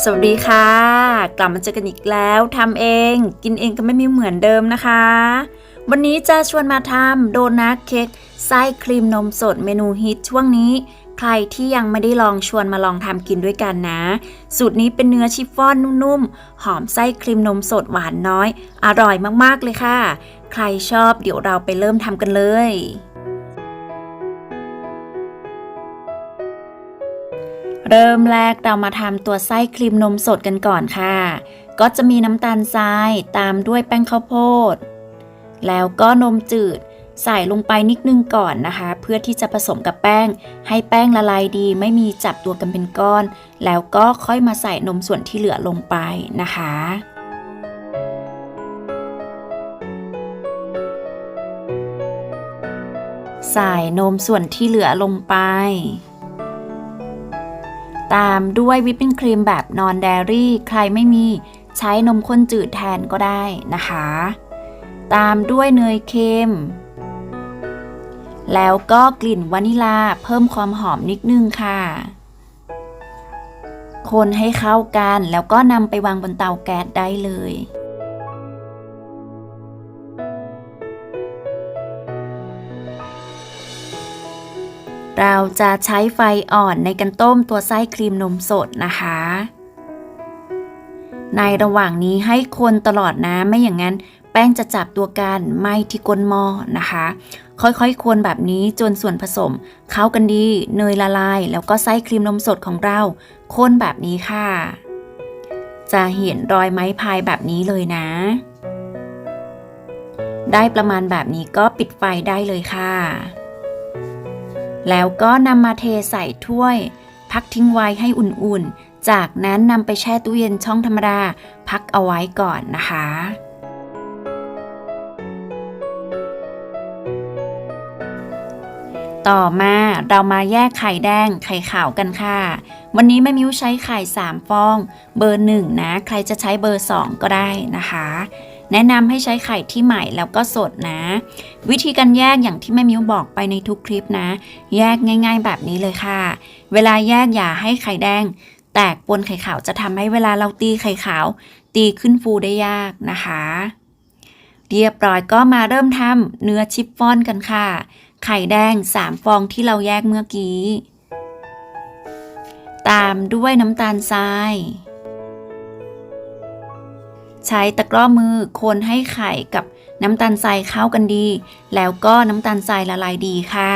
สวัสดีค่ะ กลับมาเจอกันอีกแล้วทำเอง กินเองก็ไม่มีเหมือนเดิมนะคะ วันนี้จะชวนมาทำโดนัทเค้กไส้ครีมนมสดเมนูฮิตช่วงนี้ ใครที่ยังไม่ได้ลองชวนมาลองทำกินด้วยกันนะ สูตรนี้เป็นเนื้อชิฟฟ่อนนุ่มๆ หอมไส้ครีมนมสดหวานน้อย อร่อยมากๆเลยค่ะ ใครชอบเดี๋ยวเราไปเริ่มทำกันเลย เริ่มแรกเรามาทำตัวไส้ครีมนมสดกันก่อนค่ะ ก็จะมีน้ำตาลทรายตามด้วยแป้งข้าวโพด แล้วก็นมจืดใส่ลงไปนิดนึงก่อนนะคะ เพื่อที่จะผสมกับแป้ง ให้แป้งละลายดี ไม่มีจับตัวกันเป็นก้อน แล้วก็ค่อยมาใส่นมส่วนที่เหลือลงไปนะคะใส่นมส่วนที่เหลือลงไป ตามด้วยวิปปิ้งครีมแบบนอนเดรี่ ใครไม่มีใช้นมข้นจืดแทนก็ได้นะคะ ตามด้วยเนยเค็ม แล้วก็กลิ่นวานิลาเพิ่มความหอมนิดนึงค่ะ คนให้เข้ากันแล้วก็นำไปวางบนเตาแก๊สได้เลย เราจะใช้ไฟอ่อนในการต้มตัวไส้ครีมนมสดนะคะ ในระหว่างนี้ให้คนตลอดนะไม่อย่างนั้น แป้งจะจับตัวกันไหม่ที่ก้นหม้อนะคะ ค่อยๆ คนแบบนี้จนส่วนผสม เข้ากันดีเนยละลาย แล้วก็ไส้ครีมนมสดของเราคนแบบนี้ค่ะ จะเห็นรอยไม้พายแบบนี้เลยนะ ได้ประมาณแบบนี้ก็ปิดไฟได้เลยค่ะ แล้วก็นำมาเทใส่ถ้วย พักทิ้งไว้ให้อุ่นๆ จากนั้นนำไปแช่ตู้เย็นช่องธรรมดา พักเอาไว้ก่อนนะคะต่อมาเรามาแยกไข่แดงไข่ขาวกันค่ะ วันนี้แม่มิ้วใช้ไข่ 3 ฟอง เบอร์ 1 นะ ใครจะใช้เบอร์ 2 ก็ได้นะคะ แนะนำให้ใช้ไข่ที่ใหม่แล้วก็สดนะ วิธีการแยกอย่างที่แม่มิวบอกไปในทุกคลิปนะ แยกง่าย ๆ แบบนี้เลยค่ะ เวลาแยกอย่าให้ไข่แดง แตกปนไข่ขาวจะทำให้เวลาเราตีไข่ขาว ตีขึ้นฟูได้ยากนะคะ เรียบร้อยก็มาเริ่มทำเนื้อชิฟฟ่อนกันค่ะ ไข่แดง 3 ฟองที่เราแยกเมื่อกี้ ตามด้วยน้ำตาลทราย ช้ตะกร้อมือคนให้ไข่กับน้ำตาลทรายเข้ากันดี แล้วก็น้ำตาลทรายละลายดีค่ะ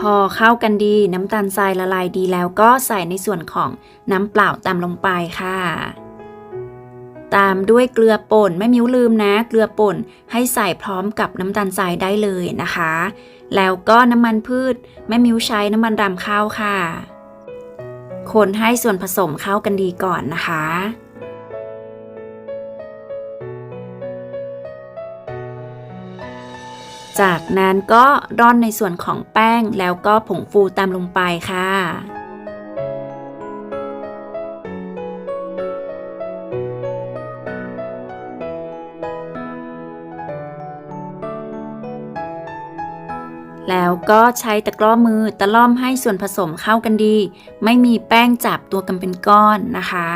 พอเข้ากันดีน้ำตาลทรายละลายดีแล้วก็ใส่ในส่วนของน้ำเปล่าตามลงไปค่ะ ตามด้วยเกลือป่นไม่มิ้วลืมนะ เกลือป่นให้ใส่พร้อมกับน้ำตาลทรายได้เลยนะคะ แล้วก็น้ำมันพืชแม่มิ้วใช้น้ำมันรำข้าวค่ะ คนให้ส่วนผสมเข้ากันดีก่อนนะคะ จากนั้นก็ร่อนในส่วนของแป้งแล้วก็ผงฟูตามลงไปค่ะ แล้วก็ใช้ตะกร้อมือตะล่อมให้ส่วนผสมเข้ากันดี ไม่มีแป้งจับตัวกันเป็นก้อนนะคะ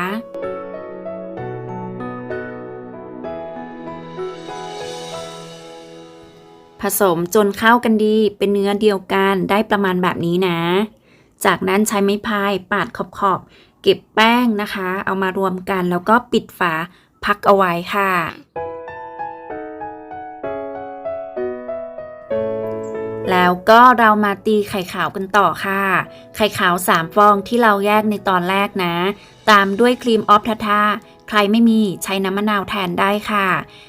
ผสมจนเข้ากันดีเป็นเนื้อเดียวกันได้ประมาณแบบนี้นะ จากนั้นใช้ไม้พายปาดขอบๆเก็บแป้งนะคะ เอามารวมกันแล้วก็ปิดฝาพักเอาไว้ค่ะ แล้วก็เรามาตีไข่ขาวกันต่อค่ะ ไข่ขาว 3 ฟองที่เราแยกในตอนแรกนะ ตามด้วยครีมออฟทาทาใครไม่มีใช้น้ำมะนาวแทนได้ค่ะ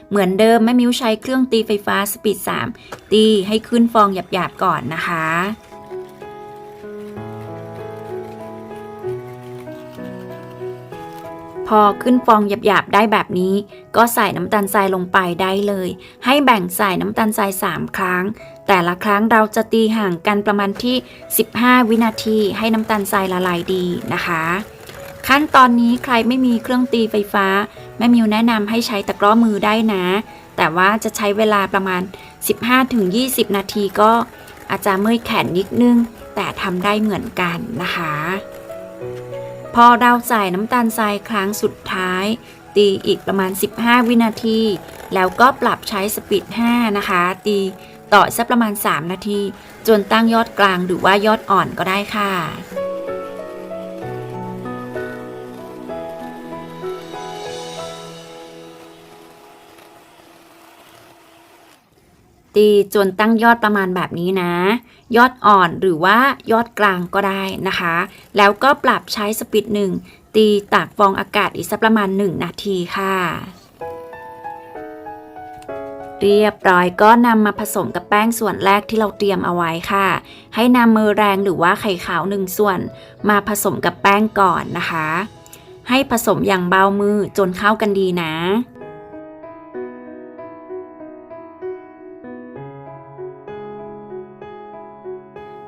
เหมือนเดิมแม่มิวใช้เครื่องตีไฟฟ้าสปีด 3 ตีให้ขึ้นฟองหยาบๆก่อนนะคะ อขึ้นฟองหยาบๆได้แบบนี้ ก็ใส่น้ำตาลทรายลงไปได้เลย ให้แบ่งใส่น้ำตาลทราย 3 ครั้ง แต่ละครั้งเราจะตีห่างกันประมาณที่ 15 วินาทีให้น้ำตาลทรายละลายดีนะคะ ขั้นตอนนี้ใครไม่มีเครื่องตีไฟฟ้าแม่มิวแนะนำให้ใช้ตะกร้อมือได้นะ แต่ว่าจะใช้เวลาประมาณ 15-20 นาทีก็อาจจะเมื่อยแขนนิดนึง แต่ทำได้เหมือนกันนะคะ พอเราใส่น้ำตาลทรายครั้งสุดท้าย ตีอีกประมาณ 15 วินาที แล้วก็ปรับใช้สปีด 5 นะคะ ตีต่อสักประมาณ 3 นาที จนตั้งยอดกลางหรือว่ายอดอ่อนก็ได้ค่ะ ตีจนตั้งยอดประมาณแบบนี้นะ ยอดอ่อนหรือว่ายอดกลางก็ได้นะคะ แล้วก็ปรับใช้สปีดหนึ่งตีตากฟองอากาศอีกสักประมาณ 1 นาทีค่ะ เรียบร้อยก็นำมาผสมกับแป้งส่วนแรกที่เราเตรียมเอาไว้ค่ะ ให้นำมือแรงหรือว่าไข่ขาวหนึ่งส่วน มาผสมกับแป้งก่อนนะคะ ให้ผสมอย่างเบามือจนเข้ากันดีนะ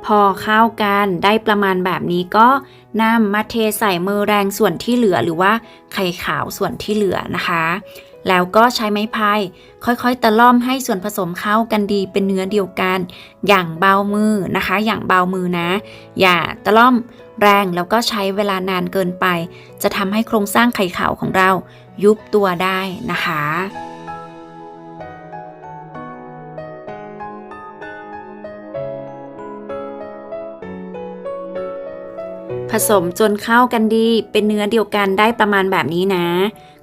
พอเข้ากันได้ประมาณแบบนี้ก็นำมาเทใส่มือแรงส่วนที่เหลือหรือว่าไข่ขาวส่วนที่เหลือนะคะ แล้วก็ใช้ไม้พายค่อยๆตะล่อมให้ส่วนผสมเข้ากันดีเป็นเนื้อเดียวกัน อย่างเบามือนะคะ อย่างเบามือนะ อย่าตะล่อมแรงแล้วก็ใช้เวลานานเกินไป จะทำให้โครงสร้างไข่ขาวของเรายุบตัวได้นะคะ ผสมจนเข้ากันดี เป็นเนื้อเดียวกันได้ประมาณแบบนี้นะ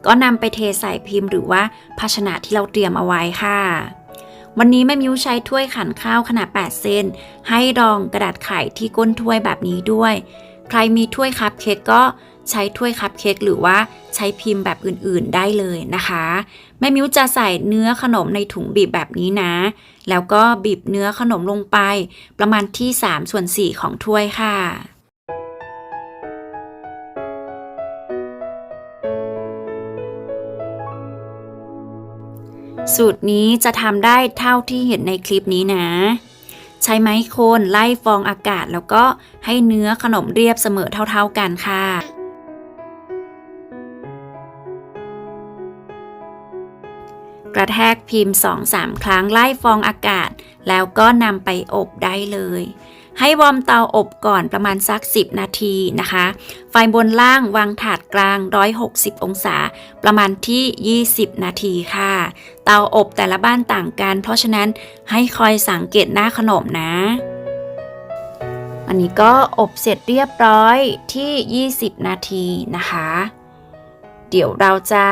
ก็นำไปเทใส่พิมพ์หรือว่าภาชนะที่เราเตรียมเอาไว้ค่ะ วันนี้แม่มิวใช้ถ้วยขันข้าวขนาด 8 เซนให้รองกระดาษไข่ที่ก้นถ้วยแบบนี้ด้วย ใครมีถ้วยคัพเค้กก็ใช้ถ้วยคัพเค้กหรือว่าใช้พิมพ์แบบอื่นๆได้เลยนะคะ แม่มิวจะใส่เนื้อขนมในถุงบีบแบบนี้นะ แล้วก็บีบเนื้อขนมลงไป ประมาณที่3ส่วน4ของถ้วยค่ะ สูตรนี้จะทำได้เท่าที่เห็นในคลิปนี้นะ ใช้ไม้โคนไล่ฟองอากาศแล้วก็ให้เนื้อขนมเรียบเสมอเท่าๆกันค่ะกระแทกพิมพ์ 2-3 ครั้งไล่ฟองอากาศ แล้วก็นำไปอบได้เลย ให้วอร์มเตาอบก่อนประมาณสัก 10 นาทีนะคะ ไฟบนล่างวางถาดกลาง 160 องศา ประมาณที่ 20 นาทีค่ะ เตาอบแต่ละบ้านต่างกัน เพราะฉะนั้นให้คอยสังเกตหน้าขนมนะ อันนี้ก็อบเสร็จเรียบร้อยที่ 20 นาทีนะคะ เดี๋ยวเราจะ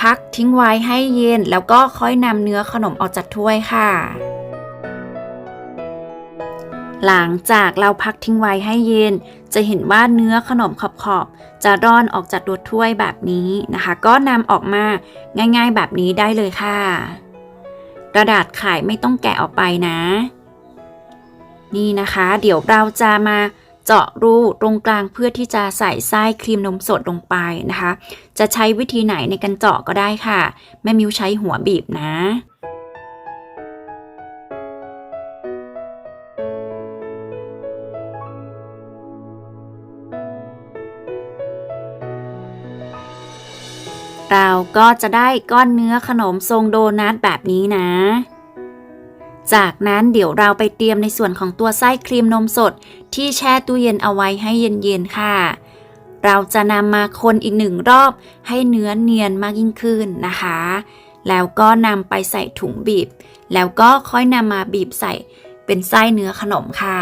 พักทิ้งไว้ให้เย็นแล้วก็ค่อยนำเนื้อขนมออกจากถ้วยค่ะ หลังจากเราพักทิ้งไว้ให้เย็น จะเห็นว่าเนื้อขนมขอบๆ จะร่อนออกจากตัวถ้วยแบบนี้นะคะ ก็นำออกมาง่ายๆแบบนี้ได้เลยค่ะ กระดาษไข่ไม่ต้องแกะออกไปนะ นี่นะคะ เดี๋ยวเราจะมาเจาะรูตรงกลางเพื่อที่จะใส่ไส้ครีมนมสดลงไปนะคะ จะใช้วิธีไหนในการเจาะก็ได้ค่ะ แม่มิวใช้หัวบีบนะ เราก็จะได้ก้อนเนื้อขนมทรงโดนัทแบบนี้นะ จากนั้นเดี๋ยวเราไปเตรียมในส่วนของตัวไส้ครีมนมสด ที่แช่ตู้เย็นเอาไว้ให้เย็นๆค่ะ เราจะนำมาคนอีกหนึ่งรอบให้เนื้อเนียนมากยิ่งขึ้นนะคะ แล้วก็นำไปใส่ถุงบีบ แล้วก็ค่อยนำมาบีบใส่เป็นไส้เนื้อขนมค่ะ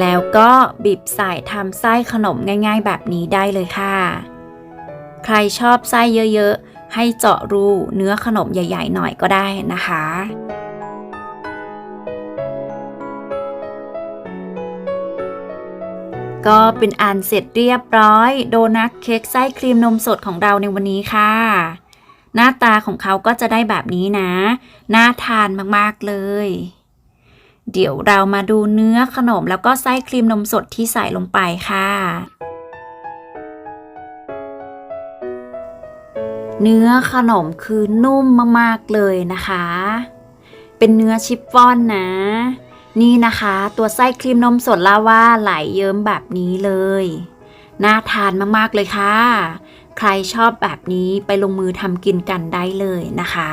แล้วก็บีบใส่ทำไส้ขนมง่ายๆ แบบนี้ได้เลยค่ะ ใครชอบไส้เยอะๆ ให้เจาะรูเนื้อขนมใหญ่ๆ หน่อยก็ได้นะคะก็เป็นอันเสร็จเรียบร้อย โดนัทเค้กไส้ครีมนมสดของเราในวันนี้ค่ะ หน้าตาของเขาก็จะได้แบบนี้นะ น่าทานมาก ๆ เลย เดี๋ยวเรามาดูเนื้อขนมแล้วก็ไส้ครีมนมสดที่ใส่ลงไปค่ะ เนื้อขนมคือนุ่มมากๆเลยนะคะ เป็นเนื้อชิฟฟ่อนนะ นี่นะคะ ตัวไส้ครีมนมสดลาว่าไหลเยิ้มแบบนี้เลย น่าทานมากๆเลยค่ะ ใครชอบแบบนี้ไปลงมือทำกินกันได้เลยนะคะ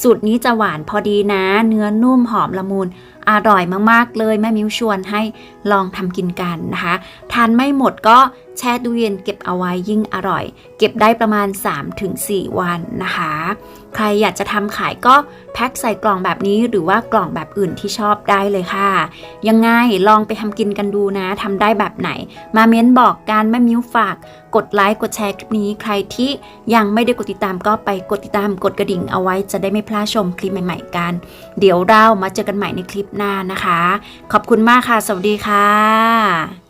สูตรนี้จะหวานพอดีนะ เนื้อนุ่มหอมละมุน อร่อยมากๆเลย แม่มิ้วชวนให้ลองทำกินกันนะคะ ทานไม่หมดก็แช่ตู้เย็นเก็บเอาไว้ยิ่งอร่อย เก็บได้ประมาณ 3-4 วันนะคะ ใครอยากจะทำขายก็แพ็คใส่กล่องแบบนี้หรือว่ากล่องแบบอื่นที่ชอบได้เลยค่ะ ยังไงลองไปทำกินกันดูนะทำได้แบบไหน มาเม้นบอกกันแม่มิ้วฝาก กดไลค์กดแชร์คลิปนี้ใครที่ยังไม่ได้กดติดตามก็ไปกดติดตามกดกระดิ่งเอาไว้จะได้ไม่ไม่พลาดชมคลิปใหม่ ๆ กัน เดี๋ยวเรามาเจอกันใหม่ในคลิปหน้านะคะ ขอบคุณมากค่ะ สวัสดีค่ะ